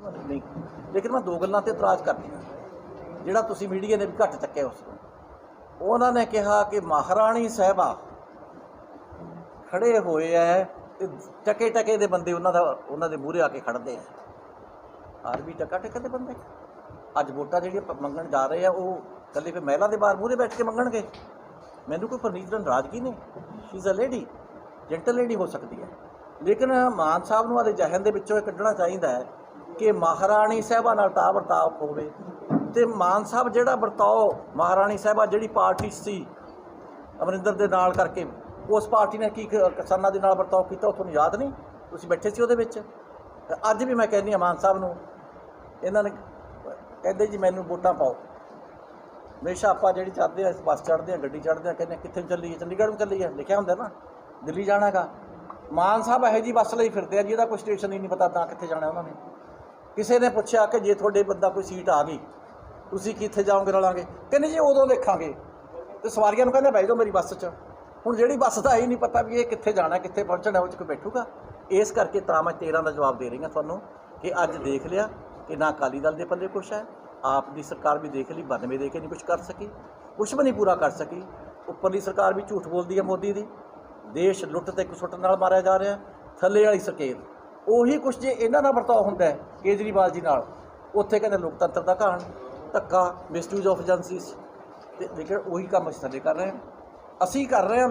ਨਹੀਂ ਲੇਕਿਨ ਮੈਂ ਦੋ ਗੱਲਾਂ ਤੇ ਇਤਰਾਜ਼ ਕਰਦੀ ਹਾਂ ਜਿਹੜਾ ਤੁਸੀਂ ਮੀਡੀਆ ਨੇ ਵੀ ਘੱਟ ਚੱਕਿਆ ਉਸ ਨੂੰ। ਉਹਨਾਂ ਨੇ ਕਿਹਾ ਕਿ ਮਹਾਰਾਣੀ ਸਾਹਿਬਾ ਖੜੇ ਹੋਏ ਐ ਤੇ ਟਕੇ ਟਕੇ ਦੇ ਬੰਦੇ ਉਹਨਾਂ ਦਾ, ਉਹਨਾਂ ਦੇ ਮੂਹਰੇ ਆ ਕੇ ਖੜਦੇ ਆ ਆਰ ਵੀ ਟਕਾ ਟਕੇ ਦੇ ਬੰਦੇ। ਅੱਜ ਵੋਟਾਂ ਜਿਹੜੀਆਂ ਮੰਗਣ ਜਾ ਰਹੇ ਆ, ਉਹ ਕੱਲੇ ਫਿਰ ਮਹਿਲਾ ਦੇ ਬਾਹਰ ਮੂਹਰੇ ਬੈਠ ਕੇ ਮੰਗਣਗੇ। ਮੈਨੂੰ ਕੋਈ ਫਰਨੀਤ ਨਾਲ ਨਾਰਾਜ਼ਗੀ ਨਹੀਂ she is a lady gentle lady ਹੋ ਸਕਦੀ ਹੈ ਲੇਕਿਨ ਮਾਨ ਸਾਹਿਬ ਨੂੰ ਆਦੇ ਜਹਨ ਦੇ ਵਿੱਚੋਂ ਇਹ ਕੱਢਣਾ ਚਾਹੀਦਾ ਹੈ ਕਿ ਮਹਾਰਾਣੀ ਸਾਹਿਬਾ ਨਾਲ ਤਾਂ ਵਰਤਾਓ ਹੋਵੇ। ਤੇ ਮਾਨ ਸਾਹਿਬ ਜਿਹੜਾ ਵਰਤਾਓ, ਮਹਾਰਾਣੀ ਸਾਹਿਬਾ ਜਿਹੜੀ ਪਾਰਟੀ ਸੀ ਅਮਰਿੰਦਰ ਦੇ ਨਾਲ ਕਰਕੇ, ਉਸ ਪਾਰਟੀ ਨੇ ਕੀ ਕ- ਕਿਸਾਨਾਂ ਦੇ ਨਾਲ ਵਰਤਾਓ ਕੀਤਾ, ਉਹ ਤੁਹਾਨੂੰ ਯਾਦ ਨਹੀਂ? ਤੁਸੀਂ ਬੈਠੇ ਸੀ ਉਹਦੇ ਵਿੱਚ? ਤੇ ਅੱਜ ਵੀ ਮੈਂ ਕਹਿੰਦੀ ਹਾਂ ਮਾਨ ਸਾਹਿਬ ਨੂੰ, ਇਹਨਾਂ ਨੇ ਕਹਿੰਦੇ ਜੀ ਮੈਨੂੰ ਵੋਟਾਂ ਪਾਓ। ਹਮੇਸ਼ਾ ਆਪਾਂ ਜਿਹੜੀ ਚੜ੍ਹਦੇ ਆ ਬੱਸ ਚੜ੍ਹਦੇ ਆ ਗੱਡੀ ਚੜ੍ਹਦੇ ਆ ਕਹਿੰਦੇ ਕਿੱਥੇ ਨੂੰ ਚੱਲੀਏ, ਚੰਡੀਗੜ੍ਹ ਨੂੰ ਚੱਲੀਏ, ਲਿਖਿਆ ਹੁੰਦਾ ਨਾ, ਦਿੱਲੀ ਜਾਣਾਗਾ ਮਾਨ ਸਾਹਿਬ ਇਹੋ ਜੀ ਬੱਸ ਲਈ ਫਿਰਦੇ ਆ ਜੀ, ਇਹਦਾ ਕੋਈ ਸਟੇਸ਼ਨ ਹੀ ਨਹੀਂ ਪਤਾ ਤਾਂ ਕਿੱਥੇ ਜਾਣਾ ਉਹਨਾਂ ਨੇ। ਕਿਸੇ ਨੇ ਪੁੱਛਿਆ ਕਿ ਜੇ ਤੁਹਾਡੇ ਬੰਦਾ ਕੋਈ ਸੀਟ ਆ ਗਈ, ਤੁਸੀਂ ਕਿੱਥੇ ਜਾਓਗੇ ਰਲਾਂਗੇ? ਕਹਿੰਦੇ ਜੀ ਉਦੋਂ ਦੇਖਾਂਗੇ। ਤੇ ਸਵਾਰੀਆਂ ਨੂੰ ਕਹਿੰਦੇ, ਬਹਿ ਜਾਓ ਮੇਰੀ ਬੱਸ 'ਚ। ਹੁਣ ਜਿਹੜੀ ਬੱਸ ਦਾ ਹੀ ਨਹੀਂ ਪਤਾ ਵੀ ਇਹ ਕਿੱਥੇ ਜਾਣਾ, ਕਿੱਥੇ ਪਹੁੰਚਣਾ, ਉਹ 'ਚ ਕੋਈ ਬੈਠੂਗਾ। ਇਸ ਕਰਕੇ ਤਾਂ ਮੈਂ 13 ਦਾ ਜਵਾਬ ਦੇ ਰਹੀ ਹਾਂ ਤੁਹਾਨੂੰ ਕਿ ਅੱਜ ਦੇਖ ਲਿਆ ਕਿ ਨਾ ਅਕਾਲੀ ਦਲ ਦੇ ਪੱਲੇ ਕੁਛ ਹੈ, ਆਪ ਦੀ ਸਰਕਾਰ ਵੀ ਦੇਖ ਲਈ 92 ਦੇ ਕੇ ਨਹੀਂ ਕੁਝ ਕਰ ਸਕੀ, ਕੁਛ ਵੀ ਨਹੀਂ ਪੂਰਾ ਕਰ ਸਕੀ। ਉੱਪਰਲੀ ਸਰਕਾਰ ਵੀ ਝੂਠ ਬੋਲਦੀ ਹੈ ਮੋਦੀ ਦੀ। ਦੇਸ਼ ਲੁੱਟ ਤੇ ਕੁਸੁੱਟ ਨਾਲ ਮਾਰਿਆ ਜਾ ਰਿਹਾ, ਥੱਲੇ ਵਾਲੀ ਸਰਕੇਤ। ਉਹੀ ਕੁਛ ਜੇ ਇਹਨਾਂ ਦਾ ਵਰਤਾਓ ਹੁੰਦਾ ਹੈ, ਕੇਜਰੀਵਾਲ ਜੀ ਨਾਲ, ਉੱਥੇ ਕਹਿੰਦੇ ਲੋਕਤੰਤਰ ਦਾ ਘਾਣ, ਧੱਕਾ ਮਿਸਯੂਜ਼ ਆਫ ਏਜੰਸੀਜ਼ ਤੇ ਲੇਕਿਨ ਉਹੀ ਕੰਮ ਅਸੀਂ ਸਾਡੇ ਕਰ ਰਹੇ ਹਾਂ। ਅਸੀਂ ਕਰ ਰਹੇ ਹਾਂ